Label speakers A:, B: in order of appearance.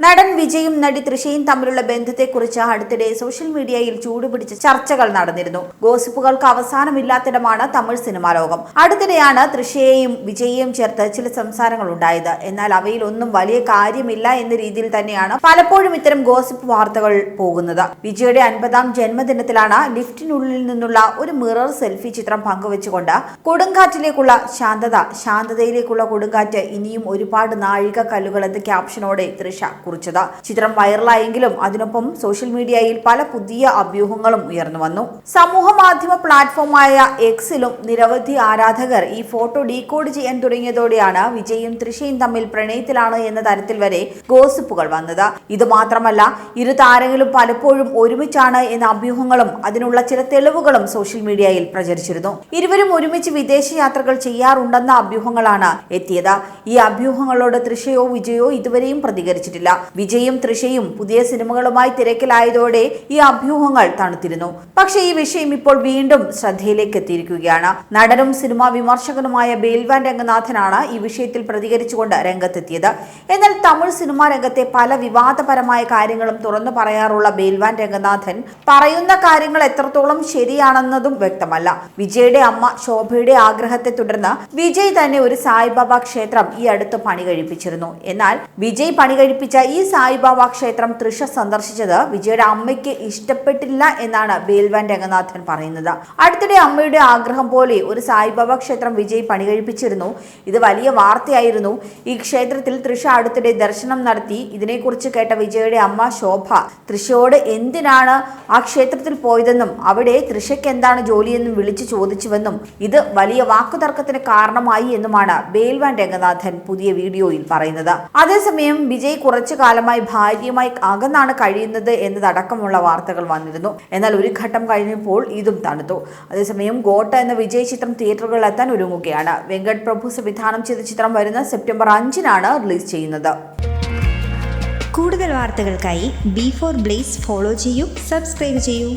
A: നടൻ വിജയും നടി തൃശയും തമ്മിലുള്ള ബന്ധത്തെക്കുറിച്ച് അടുത്തിടെ സോഷ്യൽ മീഡിയയിൽ ചൂടുപിടിച്ച് ചർച്ചകൾ നടന്നിരുന്നു. ഗോസിപ്പുകൾക്ക് അവസാനമില്ലാത്തിടമാണ് തമിഴ് സിനിമാ ലോകം. അടുത്തിടെയാണ് തൃശയെയും വിജയെയും ചേർത്ത് ചില സംസാരങ്ങൾ ഉണ്ടായത്. എന്നാൽ അവയിൽ ഒന്നും വലിയ കാര്യമില്ല എന്ന രീതിയിൽ തന്നെയാണ് പലപ്പോഴും ഇത്തരം ഗോസിപ്പ് വാർത്തകൾ പോകുന്നത്. വിജയുടെ അൻപതാം ജന്മദിനത്തിലാണ് ലിഫ്റ്റിനുള്ളിൽ നിന്നുള്ള ഒരു മിറർ സെൽഫി ചിത്രം പങ്കുവെച്ചുകൊണ്ട് കൊടുങ്കാറ്റിലേക്കുള്ള ശാന്തത ശാന്തതയിലേക്കുള്ള കൊടുങ്കാറ്റ് ഇനിയും ഒരുപാട് നാഴിക കല്ലുകൾ എന്ന ക്യാപ്ഷനോടെ തൃഷ കുറിച്ചത്. ചിത്രം വൈറലായെങ്കിലും അതിനൊപ്പം സോഷ്യൽ മീഡിയയിൽ പല പുതിയ അഭ്യൂഹങ്ങളും ഉയർന്നു വന്നു. സമൂഹ മാധ്യമ പ്ലാറ്റ്ഫോമായ എക്സിലും നിരവധി ആരാധകർ ഈ ഫോട്ടോ ഡീകോഡ് ചെയ്യാൻ തുടങ്ങിയതോടെയാണ് വിജയും തൃശയും തമ്മിൽ പ്രണയത്തിലാണ് എന്ന തരത്തിൽ വരെ ഗോസിപ്പുകൾ വന്നത്. ഇത് മാത്രമല്ല ഇരു താരങ്ങളും പലപ്പോഴും ഒരുമിച്ചാണ് എന്ന അഭ്യൂഹങ്ങളും അതിനുള്ള ചില തെളിവുകളും സോഷ്യൽ മീഡിയയിൽ പ്രചരിച്ചിരുന്നു. ഇരുവരും ഒരുമിച്ച് വിദേശ യാത്രകൾ ചെയ്യാറുണ്ടെന്ന അഭ്യൂഹങ്ങളാണ് എത്തിയത്. ഈ അഭ്യൂഹങ്ങളോട് തൃശയോ വിജയോ ഇതുവരെയും പ്രതികരിച്ചിട്ടില്ല. വിജയും തൃഷയും പുതിയ സിനിമകളുമായി തിരക്കിലായതോടെ ഈ അഭ്യൂഹങ്ങൾ തണുത്തിരുന്നു. പക്ഷേ ഈ വിഷയം ഇപ്പോൾ വീണ്ടും ശ്രദ്ധയിലേക്ക് എത്തിയിരിക്കുകയാണ്. നടനും സിനിമാ വിമർശകനുമായ ബേൽവാൻ രംഗനാഥനാണ് ഈ വിഷയത്തിൽ പ്രതികരിച്ചുകൊണ്ട് രംഗത്തെത്തിയത്. എന്നാൽ തമിഴ് സിനിമാ രംഗത്തെ പല വിവാദപരമായ കാര്യങ്ങളും തുറന്നു പറയാറുള്ള ബേൽവാൻ രംഗനാഥൻ പറയുന്ന കാര്യങ്ങൾ എത്രത്തോളം ശരിയാണെന്നതും വ്യക്തമല്ല. വിജയുടെ അമ്മ ശോഭയുടെ ആഗ്രഹത്തെ തുടർന്ന് വിജയ് തന്നെ ഒരു സായിബാബ ക്ഷേത്രം ഈ അടുത്ത് പണി കഴിപ്പിച്ചിരുന്നു. എന്നാൽ വിജയ് പണി കഴിപ്പിച്ച ഈ സായിബാബ ക്ഷേത്രം തൃഷ സന്ദർശിച്ചത് വിജയുടെ അമ്മയ്ക്ക് ഇഷ്ടപ്പെട്ടില്ല എന്നാണ് ബേൽവാൻ രംഗനാഥൻ പറയുന്നത്. അടുത്തിടെ അമ്മയുടെ ആഗ്രഹം പോലെ ഒരു സായിബാബ ക്ഷേത്രം വിജയ് പണി കഴിപ്പിച്ചിരുന്നു ഇത് വലിയ വാർത്തയായിരുന്നു. ഈ ക്ഷേത്രത്തിൽ തൃഷ അടുത്തിടെ ദർശനം നടത്തി. ഇതിനെക്കുറിച്ച് കേട്ട വിജയുടെ അമ്മ ശോഭ തൃഷയോട് എന്തിനാണ് ആ ക്ഷേത്രത്തിൽ പോയതെന്നും അവിടെ തൃഷയ്ക്ക് എന്താണ് ജോലിയെന്നും വിളിച്ചു ചോദിച്ചുവെന്നും ഇത് വലിയ വാക്കുതർക്കത്തിന് കാരണമായി എന്നുമാണ് ബേൽവാൻ രംഗനാഥൻ പുതിയ വീഡിയോയിൽ പറയുന്നത്. അതേസമയം വിജയ് കുറച്ചു കാലമായി ഭാര്യയുമായി അകന്നാണ് കഴിയുന്നത് എന്നതടക്കമുള്ള വാർത്തകൾ വന്നിരുന്നു. എന്നാൽ ഒരു ഘട്ടം കഴിഞ്ഞപ്പോൾ ഇതും തണുത്തു. അതേസമയം ഗോട്ട എന്ന വിജയ് ചിത്രം തിയേറ്ററുകളിൽ എത്താൻ ഒരുങ്ങുകയാണ്. വെങ്കട് പ്രഭു സംവിധാനം ചെയ്ത ചിത്രം വരുന്ന സെപ്റ്റംബർ അഞ്ചിനാണ് റിലീസ് ചെയ്യുന്നത്.
B: കൂടുതൽ വാർത്തകൾക്കായി ബി ഫോർ ബ്ലേസ് ഫോളോ ചെയ്യൂ സബ്സ്ക്രൈബ് ചെയ്യൂ.